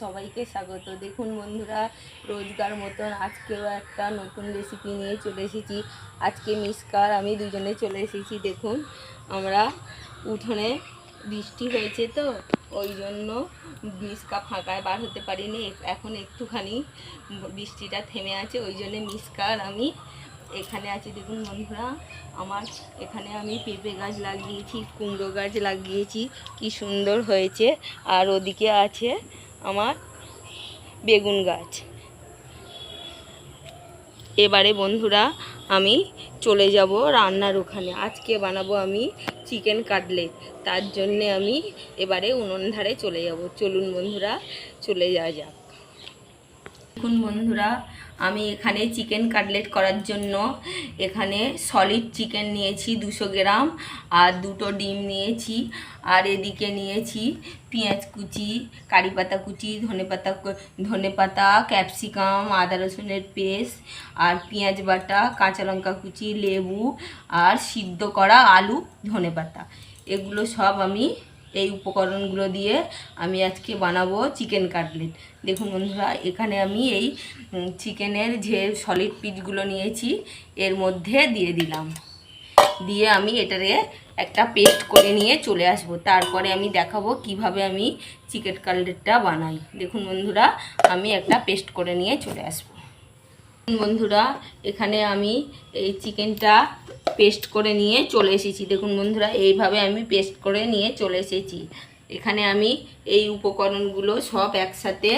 সবাইকে স্বাগত। দেখুন বন্ধুরা, রোজগার মতন আজকেও একটা নতুন রেসিপি নিয়ে চলে এসেছি। আজকে মিসকার, আমি দুজনে চলে এসেছি। দেখুন, আমরা উঠোনে বৃষ্টি হয়েছে তো, ওই জন্য মিসকা ফাঁকায় বার হতে পারিনি। এখন একটুখানি বৃষ্টিটা থেমে আছে, ওই জন্য মিসকার আমি এখানে আছি। দেখুন বন্ধুরা, আমার এখানে আমি পেঁপে গাছ লাগিয়েছি, কুমড়ো গাছ লাগিয়েছি। কি সুন্দর হয়েছে। আর ওদিকে আছে আমার বেগুন গাছ। এবারে বন্ধুরা, আমি চলে যাব রান্নার ওখানে। আজকে বানাবো আমি চিকেন কাটলেট। তার জন্যে আমি এবারে উনুন ধারে চলে যাব। চলুন বন্ধুরা, চলে যাওয়া যাক। দেখুন বন্ধুরা আমি এখানে চিকেন কাটলেট করার জন্য এখানে সলিড চিকেন নিয়েছি দুশো গ্রাম, আর দুটো ডিম নিয়েছি, আর এদিকে নিয়েছি পেঁয়াজ কুচি, কারি পাতা কুচি, ধনে পাতা ধনে পাতা, ক্যাপসিকাম, আদা রসুনের পেস্ট, আর পেঁয়াজ বাটা, কাঁচা লঙ্কা কুচি, লেবু, আর সিদ্ধ করা আলু, ধনে পাতা। এগুলো সব আমি এই উপকরণগুলো দিয়ে আমি আজকে বানাবো চিকেন কাটলেট। দেখুন বন্ধুরা, এখানে আমি এই চিকেনের যে সলিড পিসগুলো নিয়েছি, এর মধ্যে দিয়ে দিলাম। দিয়ে আমি এটারে একটা পেস্ট করে নিয়ে চলে আসব। তারপরে আমি দেখাবো কীভাবে আমি চিকেন কাটলেটটা বানাই। দেখুন বন্ধুরা, আমি একটা পেস্ট করে নিয়ে চলে আসব। বন্ধুরা, এখানে আমি এই চিকেনটা পেস্ট করে নিয়ে চলে এসেছি। দেখুন বন্ধুরা, এইভাবে আমি পেস্ট করে নিয়ে চলে এসেছি। এখানে আমি এই উপকরণগুলো সব একসাথে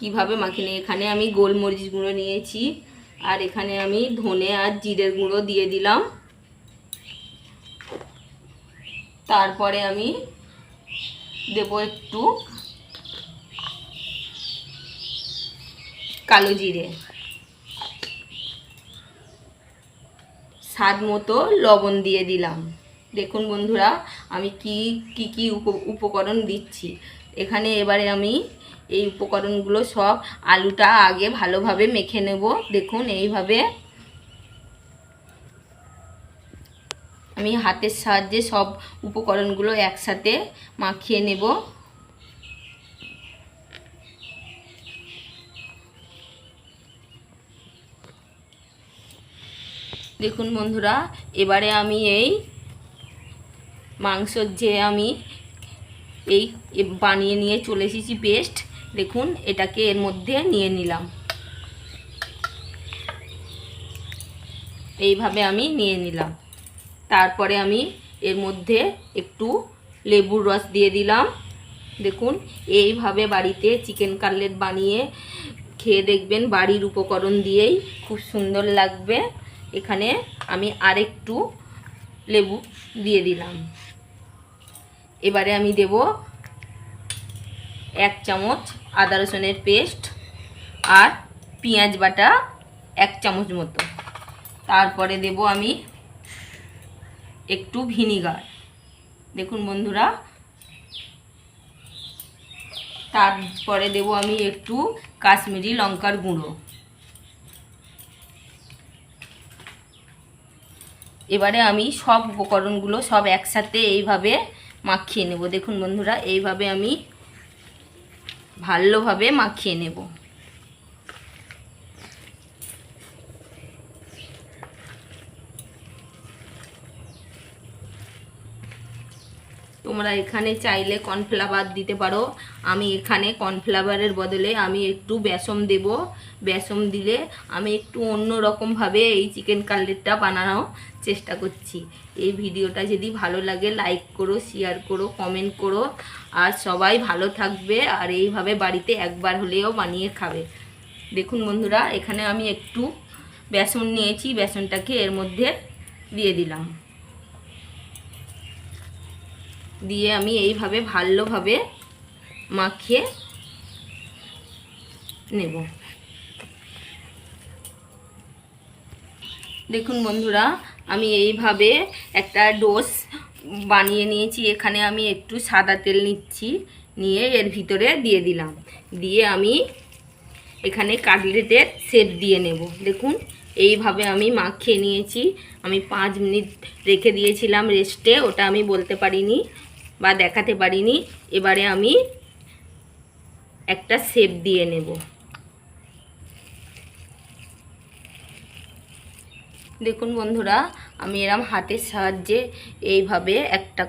কীভাবে মাখিয়ে নিই? এখানে আমি গোলমরিচ গুঁড়ো নিয়েছি, আর এখানে আমি ধনে আর জিরের গুঁড়ো দিয়ে দিলাম। তারপরে আমি দেব একটু কালো জিরে। স্বাদ মতো লবণ দিয়ে দিলাম। দেখুন বন্ধুরা, আমি কি কি কি উপ- উপকরণ দিচ্ছি। এখানে এবারে আমি এই উপকরণগুলো সব আলুটা আগে ভালোভাবে মেখে নেব। দেখুন, এইভাবে আমি হাতের সাহায্যে সব উপকরণগুলো একসাথে মাখিয়ে নেব। দেখুন বন্ধুরা, এবারে আমি এই মাংসর যে আমি এই বানিয়ে নিয়ে চলে এসেছি পেস্ট দেখুন এটাকে এর মধ্যে নিয়ে নিলাম। এইভাবে আমি নিয়ে নিলাম। তারপরে আমি এর মধ্যে একটু লেবুর রস দিয়ে দিলাম। দেখুন, এইভাবে বাড়িতে চিকেন কাটলেট বানিয়ে খেয়ে দেখবেন, বাড়ির উপকরণ দিয়েই খুব সুন্দর লাগবে। এখানে আমি আরেকটু লেবু দিয়ে দিলাম। এবারে আমি দেব এক চামচ আদা রসুনের পেস্ট আর পেঁয়াজ বাটা এক চামচ মতো। তারপরে দেব আমি একটু ভিনিগার। দেখুন বন্ধুরা, তারপরে দেব আমি একটু কাশ্মীরি লঙ্কার গুঁড়ো। এবারে আমি সব উপকরণগুলো সব একসাথে এইভাবে মাখিয়ে নেব। দেখুন বন্ধুরা, এইভাবে আমি ভালোভাবে মাখিয়ে নেব। তোমরা এখানে চাইলে কর্নফ্লাওয়ার দিতে পারো। আমি এখানে কর্নফ্লাওয়ারের বদলে আমি একটু বেসম দেব। বেসম দিলে আমি একটু অন্য রকমভাবে এই চিকেন কাটলেটটা বানানোর চেষ্টা করছি। এই ভিডিওটা যদি ভালো লাগে লাইক করো শেয়ার করো কমেন্ট করো। আর সবাই ভালো থাকবে আর এইভাবে বাড়িতে একবার হলেও বানিয়ে খাবে। দেখুন বন্ধুরা, এখানে আমি একটু বেসন নিয়েছি। বেসনটাকে এর মধ্যে দিয়ে দিলাম। দিয়ে আমি এইভাবে ভালোভাবে মাখিয়ে নেব। দেখুন বন্ধুরা, আমি এইভাবে একটা ডোস বানিয়ে নিয়েছি। এখানে আমি একটু সাদা তেল নিচ্ছি, নিয়ে এর ভিতরে দিয়ে দিলাম। দিয়ে আমি এখানে কাটলেটের শেপ দিয়ে নেব। দেখুন, এইভাবে আমি মাখিয়ে নিয়েছি। আমি পাঁচ মিনিট রেখে দিয়েছিলাম রেস্টে ওটা আমি বলতে পারিনি। বা দেখাতে পারিনি, এবারে আমি একটা শেপ দিয়ে নেব। দেখুন বন্ধুরা, আমি এরম হাতের সাহায্যে এইভাবে একটা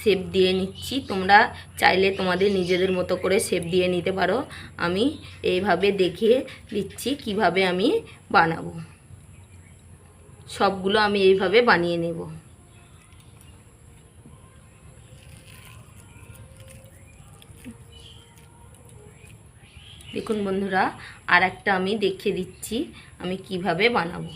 শেপ দিয়ে নিচ্ছি। তোমরা চাইলে তোমাদের নিজেদের মতো করে শেপ দিয়ে নিতে পারো। আমি এইভাবে দেখিয়ে দিচ্ছি কীভাবে আমি বানাবো। সবগুলো আমি এইভাবে বানিয়ে নেব। দেখুন বন্ধুরা আর একটা আমি দেখিয়ে দিচ্ছি, আমি কীভাবে বানাবো।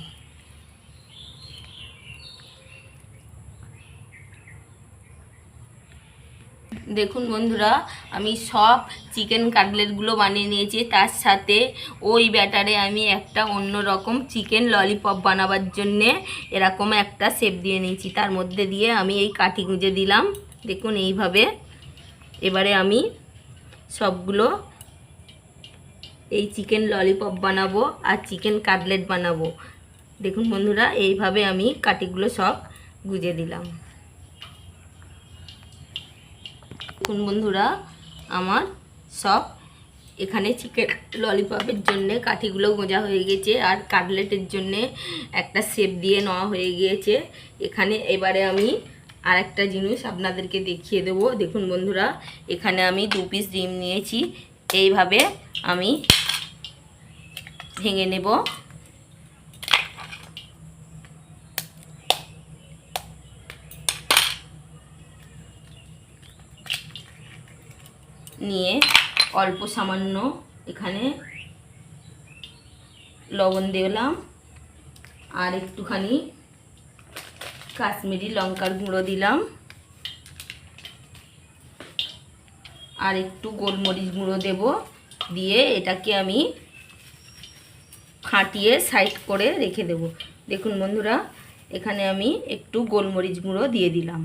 দেখুন বন্ধুরা, আমি সব চিকেন কাটলেটগুলো বানিয়ে নিয়েছি, তার সাথে ওই ব্যাটারে আমি একটা অন্য রকম চিকেন ললিপপ বানাবার জন্যে এরকম একটা শেপ দিয়ে নিয়েছি, তার মধ্যে দিয়ে আমি এই কাঠি গুঁজে দিলাম। দেখুন এইভাবে, এবারে আমি সবগুলো এই চিকেন ললিপপ বানাবো আর চিকেন কাটলেট বানাবো। দেখুন বন্ধুরা, এইভাবে আমি কাঠিগুলো সব গুজে দিলাম। দেখুন বন্ধুরা, আমার সব এখানে চিকেন ললিপপের জন্যে কাঠিগুলো গোঁজা হয়ে গেছে আর কাটলেটের জন্যে একটা শেপ দিয়ে নেওয়া হয়ে গিয়েছে। এখানে এবারে আমি আর একটা জিনিস আপনাদেরকে দেখিয়ে দেবো। দেখুন বন্ধুরা, এখানে আমি দু পিস ডিম নিয়েছি। এইভাবে আমি ভেঙে নেব। নিয়ে অল্প সামান্য এখানে লবণ দিলাম। আর একটুখানি কাশ্মীরি লঙ্কার গুঁড়ো দিলাম। আর একটু গোলমরিচ গুঁড়ো দেব। দিয়ে এটাকে আমি ফাটিয়ে সাইড করে রেখে দেব। দেখুন বন্ধুরা, এখানে আমি একটু গোলমরিচ গুঁড়ো দিয়ে দিলাম।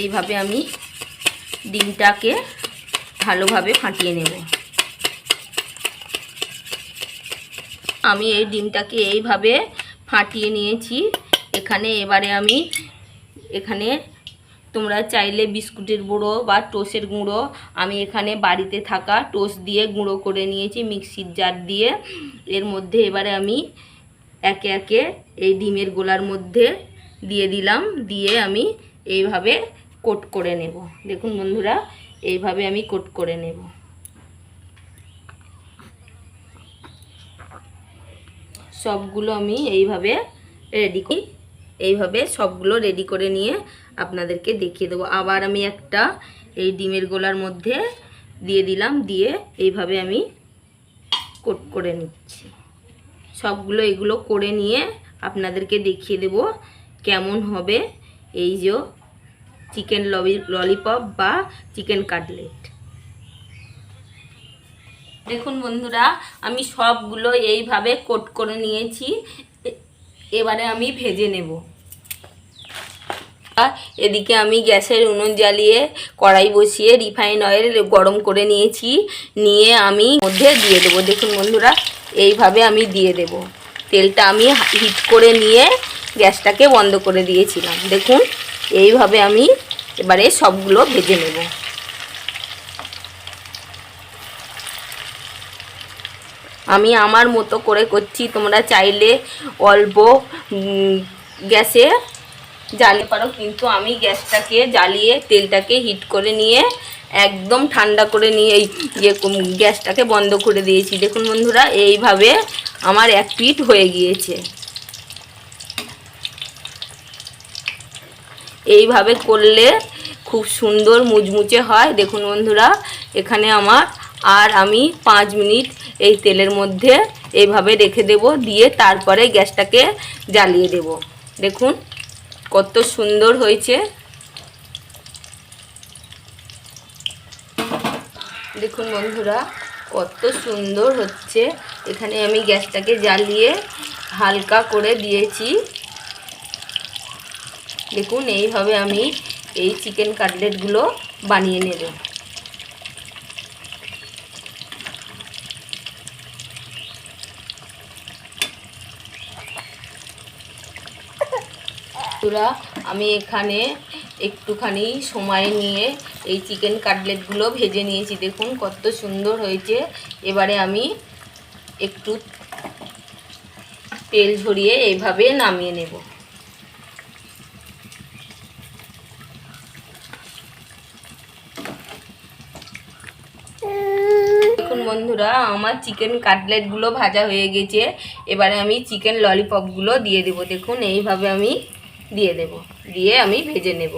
এইভাবে আমি ডিমটাকে ভালোভাবে ফাটিয়ে নেব। আমি এই ডিমটাকে এইভাবে ফাটিয়ে নিয়েছি। এখানে এবারে আমি এখানে তোমরা চাইলে বিস্কুটের গুঁড়ো বা টোসের গুঁড়ো, আমি এখানে বাড়িতে থাকা টোস দিয়ে গুঁড়ো করে নিয়েছি মিক্সির জার দিয়ে। এর মধ্যে এবারে আমি একে একে এই ডিমের গোলার মধ্যে দিয়ে দিলাম, দিয়ে আমি এইভাবে কোট করে নেব। দেখুন বন্ধুরা, এইভাবে আমি কোট করে নেব। সবগুলো আমি এইভাবে রেডি করি, এইভাবে সবগুলো রেডি করে নিয়ে আপনাদেরকে দেখিয়ে দেবো। আবার আমি একটা এই ডিমের গোলার মধ্যে দিয়ে দিলাম, দিয়ে এইভাবে আমি কোট করে নিচ্ছি। সবগুলো এগুলো করে নিয়ে আপনাদেরকে দেখিয়ে দেব কেমন হবে এই যে চিকেন ললিপপ বা চিকেন কাটলেট। দেখুন বন্ধুরা, আমি সবগুলো এইভাবে কোট করে নিয়েছি। এবারে আমি ভেজে নেব। এদিকে আমি গ্যাসের উনুন জ্বালিয়ে কড়াই বসিয়ে রিফাইন অয়েল গরম করে নিয়েছি। নিয়ে আমি মধ্যে দিয়ে দেবো। দেখুন বন্ধুরা, এইভাবে আমি দিয়ে দেব। তেলটা আমি হিট করে নিয়ে গ্যাসটাকে বন্ধ করে দিয়েছিলাম। দেখুন, এইভাবে আমি এবারে সবগুলো ভেজে নেব। আমি আমার মতো করে করছি। তোমরা চাইলে অল্প গ্যাসে জ্বালে পারো, কিন্তু আমি গ্যাসটাকে জ্বালিয়ে তেলটাকে হিট করে নিয়ে একদম ঠান্ডা করে নিয়ে এই গ্যাসটাকে বন্ধ করে দিয়েছি। দেখুন বন্ধুরা, এইভাবে আমার এক পিঠ হয়ে গিয়েছে। এইভাবে করলে খুব সুন্দর মুচমুচে হয়। দেখুন বন্ধুরা, এখানে আমার আর আমি পাঁচ মিনিট এই তেলের মধ্যে এইভাবে রেখে দেব, দিয়ে তারপরে গ্যাসটাকে জ্বালিয়ে দেব। দেখুন কত সুন্দর হয়েছে। দেখুন বন্ধুরা, কত সুন্দর হচ্ছে। এখানে আমি গ্যাসটাকে জ্বালিয়ে হালকা করে দিয়েছি। দেখুন, এইভাবে আমি এই চিকেন কাটলেটগুলো বানিয়ে নেব। বন্ধুরা আমি এখানে একটুখানি সময় নিয়ে এই চিকেন কাটলেটগুলো ভেজে নিয়েছি। দেখুন কত সুন্দর হয়েছে। এবারে আমি একটু তেল ঝরিয়ে এইভাবে নামিয়ে নেব। বন্ধুরা, আমার চিকেন কাটলেটগুলো ভাজা হয়ে গেছে। এবারে আমি চিকেন ললিপপগুলো দিয়ে দেবো। দেখুন, এইভাবে আমি দিয়ে দেব। দিয়ে আমি ভেজে নেব।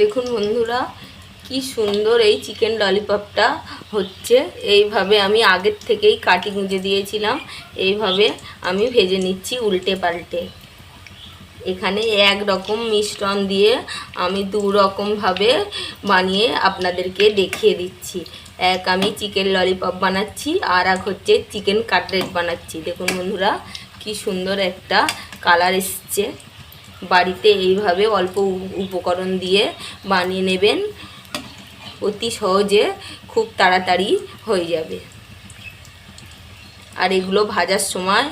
দেখুন বন্ধুরা কি সুন্দর এই চিকেন ললিপপটা হচ্ছে, এইভাবে আমি আগের থেকেই কাটি গুঁজে দিয়েছিলাম, এইভাবে আমি ভেজে নিচ্ছি উল্টে পাল্টে এখানে এক রকম মিশ্রণ দিয়ে আমি দু রকমভাবে বানিয়ে আপনাদেরকে দেখিয়ে দিচ্ছি। এক আমি চিকেন ললিপপ বানাচ্ছি, আর এক হচ্ছে চিকেন কাটলেট বানাচ্ছি। দেখুন বন্ধুরা, কি সুন্দর একটা কালার এসছে। বাড়িতে এইভাবে অল্প উপকরণ দিয়ে বানিয়ে নেবেন। অতি সহজে খুব তাড়াতাড়ি হয়ে যাবে। আর এগুলো ভাজার সময়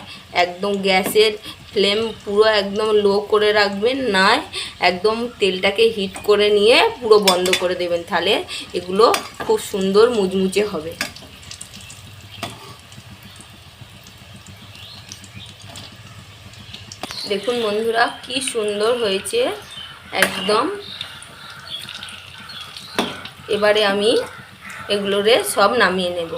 একদম গ্যাসের ফ্লেম পুরো একদম লো করে রাখবেন নয় একদম তেলটাকে হিট করে নিয়ে পুরো বন্ধ করে দেবেন, তাহলে এগুলো খুব সুন্দর মুচমুচে হবে। দেখুন বন্ধুরা, কি সুন্দর হয়েছে, একদম। এবারে আমি এগুলোরে সব নামিয়ে নেব।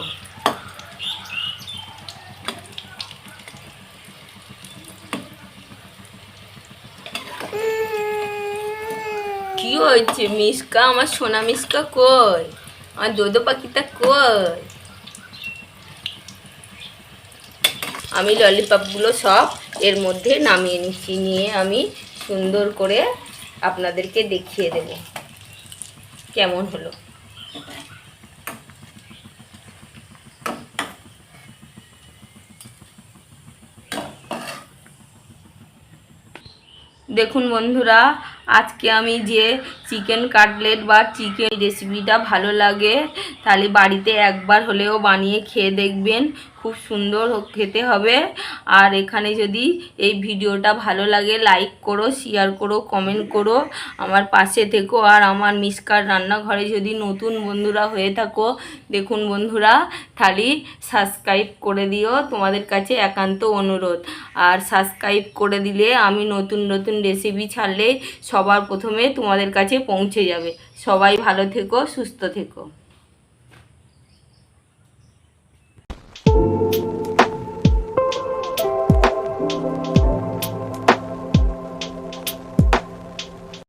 কি হয়েছে মিসকা? আমার সোনা মিসকা কই? আমার দোদো পাখিটা কই? আমি ললিপপগুলো সব এর মধ্যে নামিয়ে নিচ্ছি, নিয়ে আমি সুন্দর করে আপনাদেরকে দেখিয়ে দেব। কেমন হলো? দেখুন বন্ধুরা, আজকে আমি যে চিকেন কাটলেট বা চিকেন রেসিপিটা ভালো লাগে, তাহলে বাড়িতে একবার হলেও বানিয়ে খেয়ে দেখবেন। খুব সুন্দর খেতে হবে। আর এখানে যদি এই ভিডিওটা ভালো লাগে লাইক করো শেয়ার করো কমেন্ট করো। আমার পাশে থেকো। আর আমার মিসকার রান্নাঘরে যদি নতুন বন্ধুরা হয়ে থাকো, দেখুন বন্ধুরা, তাহলে সাবস্ক্রাইব করে দিও। তোমাদের কাছে একান্ত অনুরোধ। আর সাবস্ক্রাইব করে দিলে আমি নতুন নতুন রেসিপি ছাড়লে সবার প্রথমে তোমাদের কাছে পৌঁছে যাবে। সবাই ভালো থেকো, সুস্থ থেকো।